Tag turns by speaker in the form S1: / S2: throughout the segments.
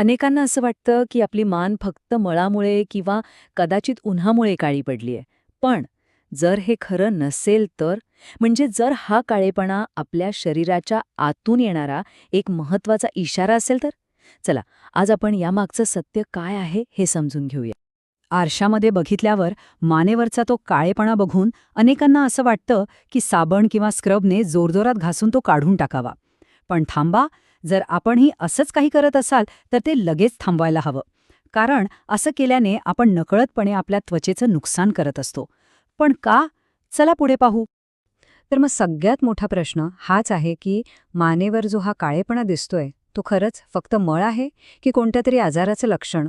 S1: अनेकांना असं वाटतं की आपली मान फक्त मळामुळे किंवा कदाचित उन्हामुळे काळी पडली आहे. पण जर हे खरं नसेल तर म्हणजे जर हा काळेपणा आपल्या शरीराच्या आतून येणारा एक महत्त्वाचा इशारा असेल तर? चला आज आपण यामागचं सत्य काय आहे हे समजून घेऊया.
S2: आरशामध्ये बघितल्यावर मानेवरचा तो काळेपणा बघून अनेकांना असं वाटतं की साबण किंवा स्क्रबने जोरजोरात घासून तो काढून टाकावा. पण थांबा जर आपणही असंच काही करत असाल तर ते लगेच थांबवायला हवं. कारण असं केल्याने आपण नकळतपणे आपल्या त्वचेचं नुकसान करत असतो. पण का? चला पुढे पाहू. तर मग सगळ्यात मोठा प्रश्न हाच आहे की मानेवर जो हा काळेपणा दिसतोय तो खरंच फक्त मळ आहे की कोणत्या तरी आजाराचं लक्षण?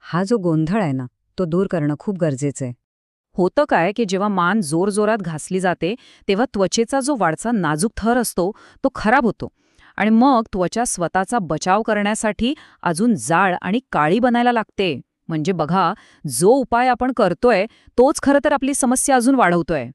S2: हा जो गोंधळ आहे ना तो दूर करणं खूप गरजेचं आहे.
S3: होतं काय की जेव्हा मान जोरजोरात घासली जाते तेव्हा त्वचेचा जो वाढचा नाजूक थर असतो तो खराब होतो. आणि मग त्वचा स्वतःचा बचाव करण्यासाठी अजून जाळ आणि काळी बनायला लागते. म्हणजे बघा जो उपाय आपण करतोय तोच खरं तर आपली समस्या अजून वाढवतोय.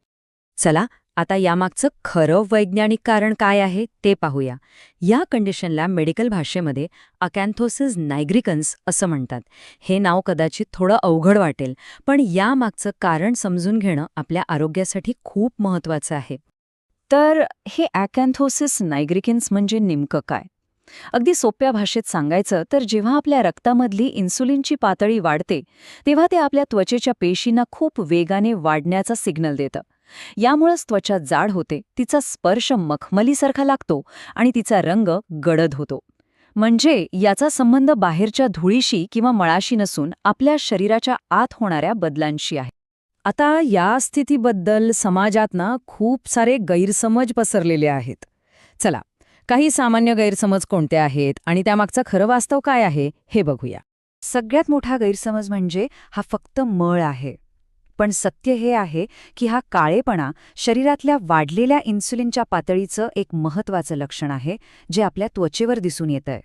S1: चला आता यामागचं खरं वैज्ञानिक कारण काय आहे ते पाहूया. या कंडिशनला मेडिकल भाषेमध्ये अकॅन्थोसिस नायग्रिकन्स असं म्हणतात. हे नाव कदाचित थोडं अवघड वाटेल पण यामागचं कारण समजून घेणं आपल्या आरोग्यासाठी खूप महत्वाचं आहे. तर हे अॅकॅन्थोसिस नायग्रिकिन्स म्हणजे नेमकं काय? अगदी सोप्या भाषेत सांगायचं तर जेव्हा आपल्या रक्तामधली इन्सुलिनची पातळी वाढते तेव्हा ते आपल्या त्वचेच्या पेशींना खूप वेगाने वाढण्याचा सिग्नल देतं. यामुळंच त्वचा जाड होते तिचा स्पर्श मखमलीसारखा लागतो आणि तिचा रंग गडद होतो. म्हणजे याचा संबंध बाहेरच्या धुळीशी किंवा मळाशी नसून आपल्या शरीराच्या आत होणाऱ्या बदलांशी आहे.
S2: आता या स्थितीबद्दल समाजात ना खूप सारे गैरसमज पसरलेले आहेत. चला काही सामान्य गैरसमज कोणते आहेत आणि त्यामागचं खरं वास्तव काय आहे हे बघूया.
S1: सगळ्यात मोठा गैरसमज म्हणजे हा फक्त मळ आहे. पण सत्य हे आहे की हा काळेपणा शरीरातल्या वाढलेल्या इन्सुलिनच्या पातळीचं एक महत्वाचं लक्षण आहे जे आपल्या त्वचेवर दिसून येतंय.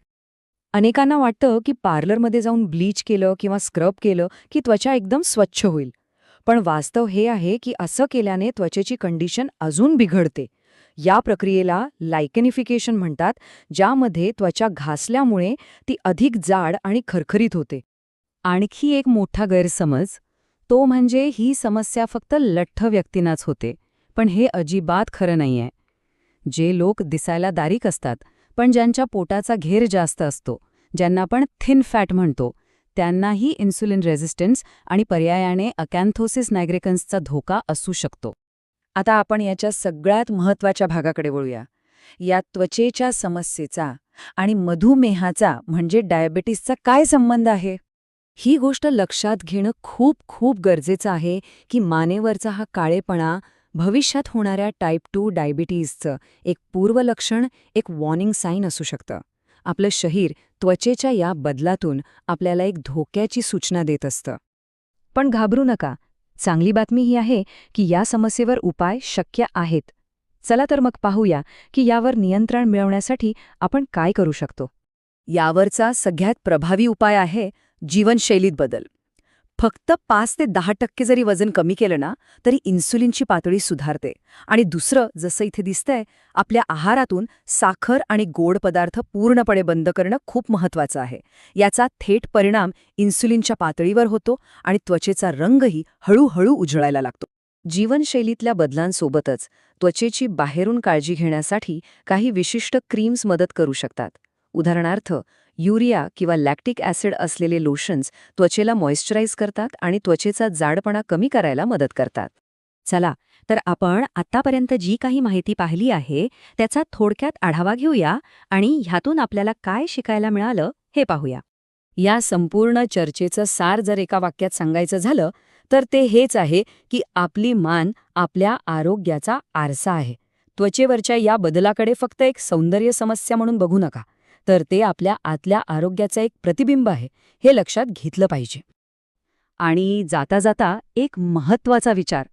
S2: अनेकांना वाटतं की पार्लरमध्ये जाऊन ब्लीच केलं किंवा स्क्रब केलं की त्वचा एकदम स्वच्छ होईल. पण वास्तव हे आहे की असं केल्याने त्वचेची कंडिशन अजून बिघडते. या प्रक्रियेला लायकेनिफिकेशन म्हणतात ज्यामध्ये त्वचा घासल्यामुळे ती अधिक जाड आणि खरखरीत होते. आणखी एक मोठा गैरसमज तो म्हणजे ही समस्या फक्त लठ्ठ व्यक्तींनाच होते पण हे अजिबात खरं नाहीये. जे लोक दिसायला दारीक असतात पण ज्यांच्या पोटाचा घेर जास्त असतो ज्यांना आपण थिन फॅट म्हणतो त्यांनाही इन्सुलिन रेझिस्टन्स आणि पर्यायाने अकॅन्थोसिस नायग्रेकन्सचा धोका असू शकतो. आता आपण याच्या सगळ्यात महत्त्वाच्या भागाकडे वळूया. या त्वचेच्या समस्येचा आणि मधुमेहाचा म्हणजे डायबेटीसचा काय संबंध आहे? ही गोष्ट लक्षात घेणं खूप खूप गरजेचं आहे की मानेवरचा हा काळेपणा भविष्यात होणाऱ्या टाईप टू डायबिटीजचं एक पूर्वलक्षण एक वॉर्निंग साईन असू शकतं. आपलं शरीर त्वचेच्या या बदलातून आपल्याला एक धोक्याची सूचना देत असतं. पण घाबरू नका. चांगली बातमी ही आहे की या समस्येवर उपाय शक्य आहेत. चला तर मग पाहूया की यावर नियंत्रण मिळवण्यासाठी आपण काय करू शकतो. यावरचा सगळ्यात प्रभावी उपाय आहे जीवनशैलीत बदल. फक्त पाच ते दहा टक्के जरी वजन कमी केलं ना तरी इन्सुलिनची पातळी सुधारते. आणि दुसरं जसं इथे दिसतंय आपल्या आहारातून साखर आणि गोड पदार्थ पूर्णपणे बंद करणं खूप महत्वाचं आहे. याचा थेट परिणाम इन्सुलिनच्या पातळीवर होतो आणि त्वचेचा रंगही हळूहळू उजळायला लागतो. जीवनशैलीतल्या बदलांसोबतच त्वचेची बाहेरून काळजी घेण्यासाठी काही विशिष्ट क्रीम्स मदत करू शकतात. उदाहरणार्थ युरिया किंवा लॅक्टिक ॲसिड असलेले लोशन्स त्वचेला मॉइश्चराईज करतात आणि त्वचेचा जाडपणा कमी करायला मदत करतात. चला तर आपण आत्तापर्यंत जी काही माहिती पाहिली आहे त्याचा थोडक्यात आढावा घेऊया आणि ह्यातून आपल्याला काय शिकायला मिळालं हे पाहूया. या संपूर्ण चर्चेचं सार जर एका वाक्यात सांगायचं झालं तर ते हेच आहे की आपली मान आपल्या आरोग्याचा आरसा आहे. त्वचेवरच्या या बदलाकडे फक्त एक सौंदर्य समस्या म्हणून बघू नका. तर ते आपल्या आतल्या आरोग्याचं एक प्रतिबिंब आहे हे लक्षात घेतलं पाहिजे. आणि जाता जाता एक महत्त्वाचा विचार.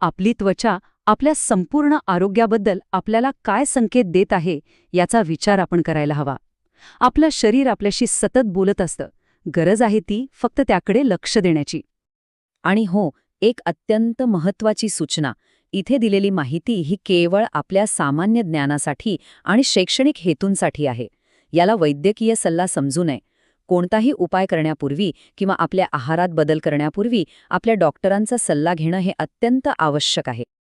S2: आपली त्वचा आपल्या संपूर्ण आरोग्याबद्दल आपल्याला काय संकेत देत आहे याचा विचार आपण करायला हवा. आपलं शरीर आपल्याशी सतत बोलत असतं. गरज आहे ती फक्त त्याकडे लक्ष देण्याची. आणि हो एक अत्यंत महत्वाची सूचना. इथे दिलेली माहिती ही केवळ आपल्या सामान्य ज्ञानासाठी आणि शैक्षणिक हेतूंसाठी आहे. याला वैद्यकीय सल्ला समजू नये.
S1: कोणताही उपाय करण्यापूर्वी किंवा आपल्या आहारात बदल करण्यापूर्वी आपल्या डॉक्टरांचा सल्ला घेणं हे अत्यंत आवश्यक आहे.